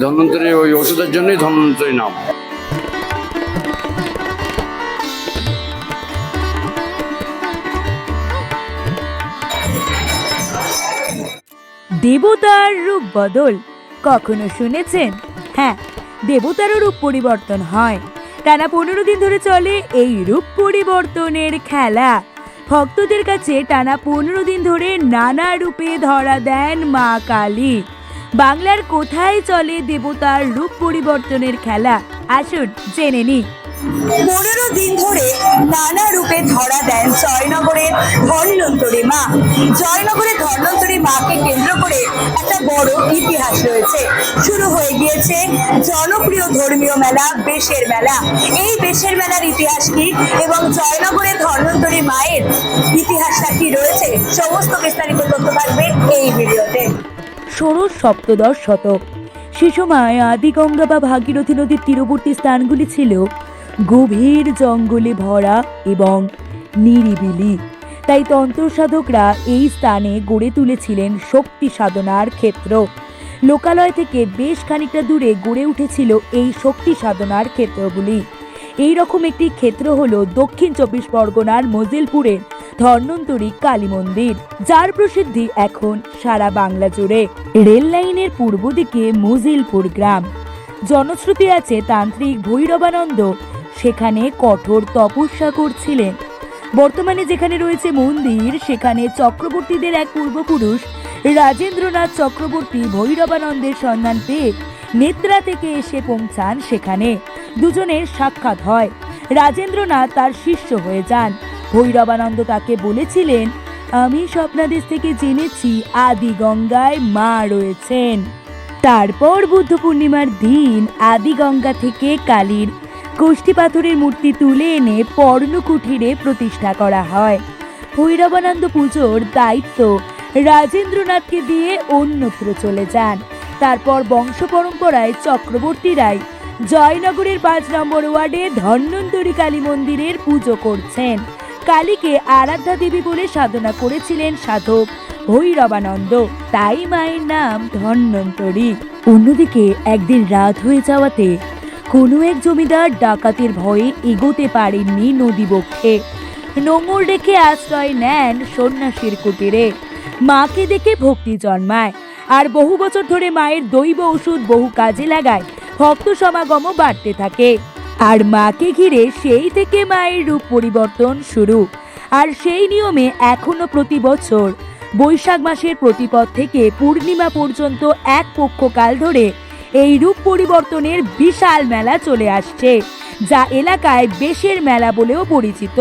ধন্বন্তরী ওই ওষুধের জন্যই ধন্বন্তরী নাম। দেবতার রূপ বদল। কখনো শুনেছেন? হ্যাঁ দেবতারও রূপ পরিবর্তন হয়। টানা পনেরো দিন ধরে চলে এই রূপ পরিবর্তনের খেলা। ভক্তদের কাছে টানা পনেরো দিন ধরে নানা রূপে ধরা দেন মা কালী। বাংলার কোথায় চলে দেবতার রূপ পরিবর্তনের খেলা? আসুন জেনে নিই। পনেরো দিন ধরে নানা রূপে ধরা দেন জয়নগরের ধন্বন্তরী মা। জয়নগরের ধন্বন্তরী মাকে কেন্দ্র করে একটা বড় ইতিহাস রয়েছে। শুরু হয়ে গিয়েছে জনপ্রিয় ধর্মীয় মেলা, বেশের মেলা। এই বেশের মেলার ইতিহাস কি এবং জয়নগরের ধন্বন্তরী মায়ের ইতিহাসটা কি রয়েছে? সমস্ত বিস্তারিত তথ্য থাকবে এই ভিডিওতে। ষোড়শ সপ্তদশ শতক। সে সময় আদিগঙ্গা বা ভাগীরথী নদীর তীরবর্তী স্থানগুলি ছিল গভীর জঙ্গলে ভরা এবং নিরিবিলি। তাই তন্ত্রসাধকরা এই স্থানে গড়ে তুলেছিলেন শক্তি সাধনার ক্ষেত্র। লোকালয় থেকে বেশ খানিকটা দূরে গড়ে উঠেছিল এই শক্তি সাধনার ক্ষেত্রগুলি। এই রকম একটি ক্ষেত্র হলো দক্ষিণ চব্বিশ পরগনার মজিলপুরের ধন্বন্তরী কালী মন্দির, যার প্রসিদ্ধি এখন সারা বাংলা জুড়ে। রেল লাইনের পূর্ব দিকে মজিলপুর গ্রাম। জনশ্রুতি আছে তান্ত্রিক ভৈরবানন্দ, সেখানে কঠোর তপস্যা করছিলেন। বর্তমানে যেখানে রয়েছে মন্দির, সেখানে চক্রবর্তীদের এক পূর্বপুরুষ, রাজেন্দ্রনাথ চক্রবর্তী ভৈরবানন্দের সন্ধান পেয়ে নেত্রা থেকে এসে পৌঁছান সেখানে। দুজনের সাক্ষাৎ হয়। রাজেন্দ্রনাথ তার শিষ্য হয়ে যান। ভৈরবানন্দ তাকে বলেছিলেন, আমি স্বপ্নাদেশ থেকে জেনেছি আদি গঙ্গায় মা রয়েছেন। তারপর বুদ্ধ পূর্ণিমার দিন আদি গঙ্গা থেকে কালীর কোষ্ঠী পাথরের মূর্তি তুলে এনে পর্ণকুঠিরে প্রতিষ্ঠা করা হয়। ভৈরবানন্দ পুজোর দায়িত্ব রাজেন্দ্রনাথকে দিয়ে অন্যত্র চলে যান। তারপর বংশ পরম্পরায় চক্রবর্তীরাই জয়নগরের পাঁচ নম্বর ওয়ার্ডে ধন্বন্তরী কালী মন্দিরের পুজো করছেন। কালীকে আরাধ্যা দেবী বলে সাধনা করেছিলেন সাধক ভৈরবানন্দ। তাই মায়ের নাম ধন্বন্তরী। অন্যদিকে একদিন রাত হয়ে যাওয়াতে কোনো এক জমিদার ডাকাতের ভয়ে এগোতে পারেননি নদীবক্ষে নোঙর রেখে আশ্রয় নেন সন্ন্যাসীর কুটিরে। মাকে দেখে ভক্তি জন্মায় আর বহু বছর ধরে মায়ের দৈব ওষুধ বহু কাজে লাগায়। ভক্ত সমাগমও বাড়তে থাকে। আর মাকে ঘিরে সেই থেকে মায়ের রূপ পরিবর্তন শুরু। আর সেই নিয়মে এখনও প্রতি বছর বৈশাখ মাসের প্রতিপদ থেকে পূর্ণিমা পর্যন্ত এক পক্ষকাল ধরে এই রূপ পরিবর্তনের বিশাল মেলা চলে আসছে, যা এলাকায় বেশের মেলা বলেও পরিচিত।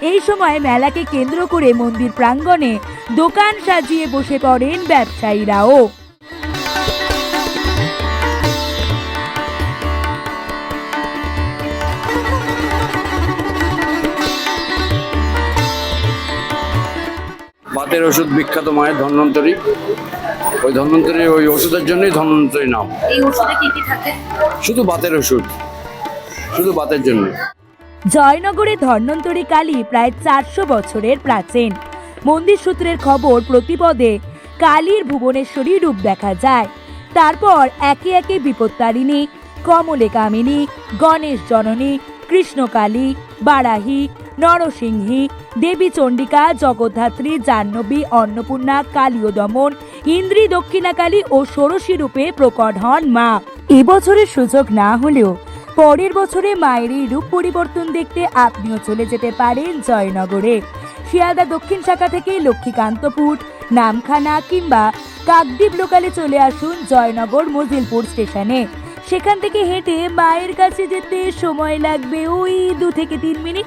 এই সময় মেলাকে কেন্দ্র করে মন্দির প্রাঙ্গণে দোকান সাজিয়ে বসে পড়েন ব্যবসায়ীরাও। বাতের ওষুধ বিখ্যাত মায়ের ধন্বন্তরী। ওই ধন্বন্তরী ওই ওষুধের জন্যই ধন্বন্তরী নাম। এই ওষুধে কি কি থাকে? শুধু বাতের ওষুধ। শুধু বাতের জন্য। জয়নগরে ধন্বন্তরী কালী প্রায় চারশো বছরের প্রাচীন। মন্দির সূত্রের খবর প্রতিপদে কালীর ভুবনেশ্বরী রূপ দেখা যায়। তারপর একে একে বিপত্তারিণী কমলে কামিনী গণেশ জননী কৃষ্ণকালী বারাহী নরসিংহী দেবী চণ্ডিকা, জগদ্ধাত্রী, জাহ্নবী, অন্নপূর্ণা কালীয় দমন ইন্দ্রী দক্ষিণাকালী ও ষোড়শী রূপে প্রকট হন মা। এবছরের সুযোগ না হলেও পরের বছরে মায়ের এই রূপ পরিবর্তন দেখতে আপনিও চলে যেতে পারেন জয়নগরে। শিয়ালদা দক্ষিণ শাখা থেকে লক্ষ্মীকান্তপুর নামখানা কিংবা কাকদ্বীপ লোকালে চলে আসুন জয়নগর মজিলপুর স্টেশনে। সেখান থেকে হেঁটে মায়ের কাছে যেতে সময় লাগবে ওই দু থেকে তিন মিনিট।